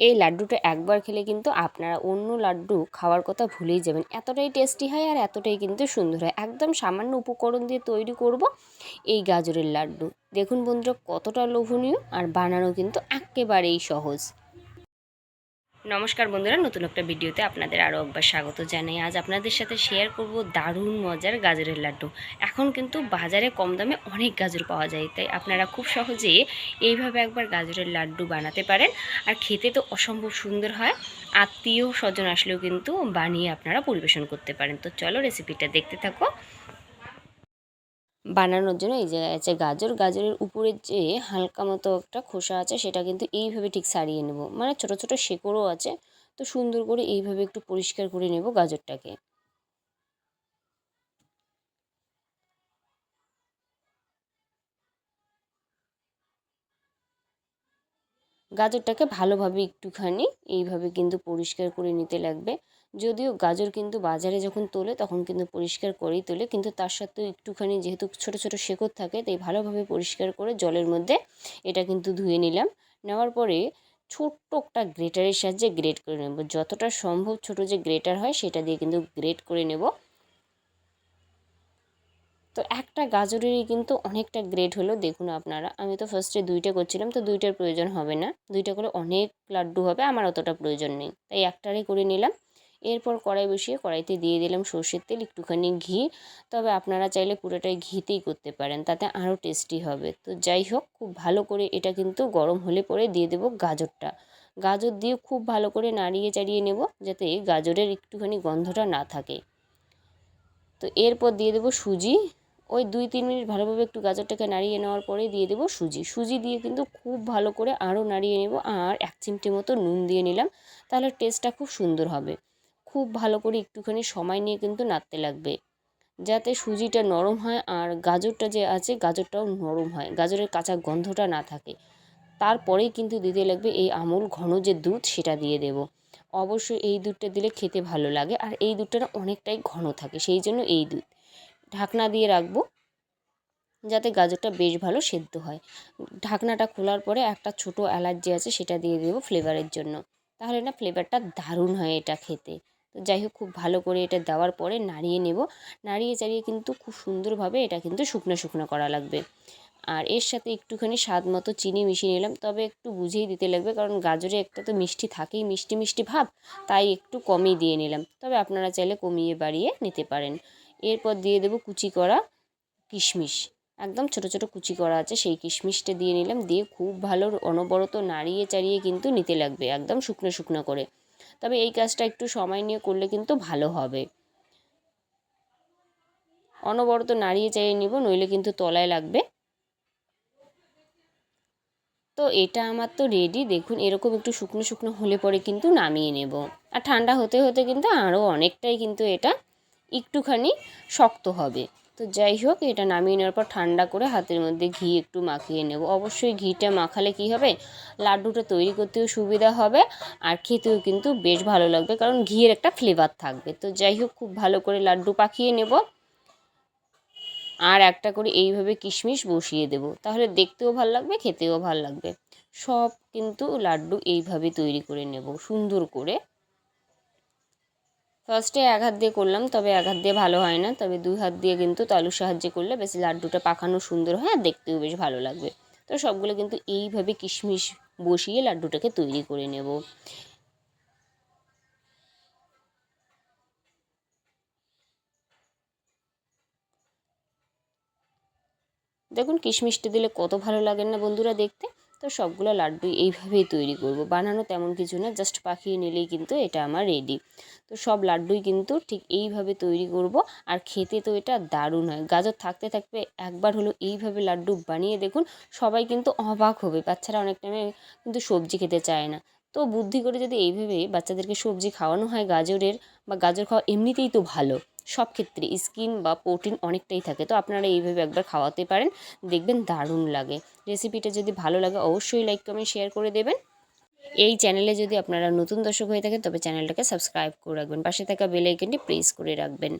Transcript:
এই লাড্ডুটা একবার খেলে কিন্তু আপনারা অন্য লাড্ডু খাওয়ার কথা ভুলেই যাবেন। এতটাই টেস্টি হয় আর এতটাই কিন্তু সুন্দর হয়। একদম সামান্য উপকরণ দিয়ে তৈরি করব এই গাজরের লাড্ডু। দেখুন বন্ধুরা, কতটা লোভনীয় আর বানানো কিন্তু একেবারেই সহজ। নমস্কার বন্ধুরা, নতুন একটা ভিডিওতে আপনাদের আরও একবার স্বাগত জানাই। আজ আপনাদের সাথে শেয়ার করব দারুণ মজার গাজরের লাড্ডু। এখন কিন্তু বাজারে কম দামে অনেক গাজর পাওয়া যায়, তাই আপনারা খুব সহজে এইভাবে একবার গাজরের লাড্ডু বানাতে পারেন। আর খেতে তো অসম্ভব সুন্দর হয় আত্মীয় স্বজন আসলেও কিন্তু বানিয়ে আপনারা পরিবেশন করতে পারেন। তো চলো রেসিপিটা দেখতে থাকো। বানানোর জন্য এই জায়গায় আছে গাজর। গাজরের উপরের যে হালকা মতো একটা খোসা আছে, সেটা কিন্তু এইভাবে ঠিক সারিয়ে নেব। মানে ছোট ছোট শেকড়ও আছে, তো সুন্দর করে এইভাবে একটু পরিষ্কার করে নেব গাজরটাকে। গাজরটাকে ভালোভাবে একটুখানি এইভাবে কিন্তু পরিষ্কার করে নিতে লাগবে। যদিও গাজর কিন্তু বাজারে যখন তোলে তখন কিন্তু পরিষ্কার করেই তোলে, কিন্তু তার সাথেও একটুখানি যেহেতু ছোট ছোট শেকড় থাকে, তাই ভালোভাবে পরিষ্কার করে জলের মধ্যে এটা কিন্তু ধুয়ে নিলাম। নেওয়ার পরে ছোট্ট একটা গ্রেটারের সাহায্যে গ্রেট করে নেব। যতটা সম্ভব ছোট যে গ্রেটার হয় সেটা দিয়ে কিন্তু গ্রেট করে নেব। তো একটা গাজরেরই কিন্তু অনেকটা গ্রেড হলো, দেখুন আপনারা। আমি তো ফার্স্টে দুইটা করছিলাম, তো দুইটার প্রয়োজন হবে না। দুইটা করে অনেক লাড্ডু হবে, আমার অতটা প্রয়োজন নেই। তাই একটারই করে নিলাম। এরপর কড়াই বসিয়ে কড়াইতে দিয়ে দিলাম সর্ষের তেল, একটুখানি ঘি। তবে আপনারা চাইলে পুরোটাই ঘিতেই করতে পারেন, তাতে আরও টেস্টি হবে। তো যাই হোক, খুব ভালো করে এটা কিন্তু গরম হলে পরে দিয়ে দেবো গাজরটা। গাজর দিয়ে খুব ভালো করে নাড়িয়ে চাড়িয়ে নেব, যাতে গাজরের একটুখানি গন্ধটা না থাকে। তো এরপর দিয়ে দেবো সুজি। ওই দুই, তিন মিনিট ভালোভাবে একটু গাজরটাকে নাড়িয়ে নেওয়ার পরে দিয়ে দেবো সুজি। সুজি দিয়ে কিন্তু খুব ভালো করে আরও নাড়িয়ে নেব আর এক চিমটি মতো নুন দিয়ে নিলাম, তাহলে টেস্টটা খুব সুন্দর হবে। খুব ভালো করে একটুখানি সময় নিয়ে কিন্তু নাড়তে লাগবে। যাতে সুজিটা নরম হয় আর গাজরটা যে আছে, গাজরটাও নরম হয়, গাজরের কাঁচা গন্ধটা না থাকে। তারপরেই কিন্তু দিতে লাগবে এই আমুল ঘন যে দুধ, সেটা দিয়ে দেব। অবশ্যই এই দুধটা দিলে খেতে ভালো লাগে আর এই দুধটা অনেকটাই ঘন থাকে, সেই জন্য এই দুধ। ঢাকনা দিয়ে রাখব, যাতে গাজরটা বেশ ভালো সেদ্ধ হয়। ঢাকনাটা খোলার পরে একটা ছোটো যে আছে, সেটা দিয়ে দেবো ফ্লেভারের জন্য। তাহলে না ফ্লেভারটা দারুণ হয় এটা খেতে। তো যাই হোক, খুব ভালো করে এটা দেওয়ার পরে নাড়িয়ে নেব। নাড়িয়ে চাড়িয়ে কিন্তু খুব সুন্দরভাবে এটা কিন্তু শুকনো শুকনো করা লাগবে। আর এর সাথে একটুখানি স্বাদ মতো চিনি মিশিয়ে নিলাম। তবে একটু বুঝেই দিতে লাগবে, কারণ গাজরে একটা তো মিষ্টি থাকেই, মিষ্টি মিষ্টি ভাব, তাই একটু কমই দিয়ে নিলাম। তবে আপনারা চাইলে কমিয়ে বাড়িয়ে নিতে পারেন। এরপর দিয়ে দেবো কুচি করা কিশমিশ। একদম ছোট ছোট কুচি করা আছে, সেই কিশমিশটা দিয়ে নিলাম। দিয়ে খুব ভালো অনবরত নাড়িয়ে চাড়িয়ে কিন্তু নিতে লাগবে, একদম শুকনো শুকনো করে। তবে এই কাজটা একটু সময় নিয়ে করলে কিন্তু ভালো হবে। অনবরত নাড়িয়ে চাড়িয়ে নিব, নইলে কিন্তু তলায় লাগবে। তো এটা আমার তো রেডি দেখুন, এরকম একটু শুকনো শুকনো হলে পরে কিন্তু নামিয়ে নেব। আর ঠান্ডা হতে হতে কিন্তু আরও অনেকটাই কিন্তু এটা একটুখানি শক্ত হবে। তো যাই হোক, এটা নামিয়ে নেওয়ার পর ঠান্ডা করে হাতের মধ্যে ঘি একটু মাখিয়ে নেব। অবশ্যই ঘিটা মাখালে কি হবে? লাড্ডুটা তৈরি করতেও সুবিধা হবে আর খেতেও কিন্তু বেশ ভালো লাগবে কারণ ঘিয়ের একটা ফ্লেভার থাকবে। তো যাই হোক, খুব ভালো করে লাড্ডু পাকিয়ে নেব। আর একটা করে এইভাবে কিশমিশ বসিয়ে দেব। তাহলে দেখতেও ভালো লাগবে, খেতেও ভালো লাগবে। সব কিন্তু লাড্ডু এইভাবে তৈরি করে নেব সুন্দর করে। ফার্স্টে এক হাত দিয়ে করলাম, তবে এক হাত দিয়ে ভালো হয় না। তবে দুই হাত দিয়ে কিন্তু তালুর সাহায্যে করলে বেশ লাড্ডুটা পাকানো সুন্দর হয় আর দেখতেও বেশ ভালো লাগবে। তো সবগুলো কিন্তু এইভাবে কিশমিশ বসিয়ে লাড্ডুটাকে তৈরি করে নেব। দেখুন, কিশমিশটা দিলে কত ভালো লাগে না বন্ধুরা দেখতে। তো সবগুলো লাড্ডু এইভাবেই তৈরি করব। বানানো তেমন কিছু না জাস্ট পাকিয়ে নিলেই কিন্তু এটা আমার রেডি তো সব লাড্ডুই কিন্তু ঠিক এইভাবে তৈরি করব আর খেতে তো এটা দারুণ হয়। গাজর থাকতে থাকতে একবার হলো এইভাবে লাড্ডু বানিয়ে দেখুন, সবাই কিন্তু অবাক হবে। বাচ্চারা অনেক টাইমে কিন্তু সবজি খেতে চায় না। তো বুদ্ধি করে যদি এইভাবে বাচ্চাদেরকে সবজি খাওয়ানো হয় গাজরের, বা গাজর খাওয়া এমনিতেই তো ভালো। সব ক্ষেত্রে স্কিন বা প্রোটিন অনেকটাই থাকে। তো আপনারা এইভাবে একবার খাওয়াতে পারেন, দেখবেন দারুণ লাগে। রেসিপিটা যদি ভালো লাগে, অবশ্যই লাইক কমেন্ট শেয়ার করে দেবেন। এই চ্যানেলে যদি আপনারা নতুন দর্শক হয়ে থাকেন, তবে চ্যানেলটাকে সাবস্ক্রাইব করে রাখবেন। পাশে থাকা বেল আইকনটি প্রেস করে রাখবেন।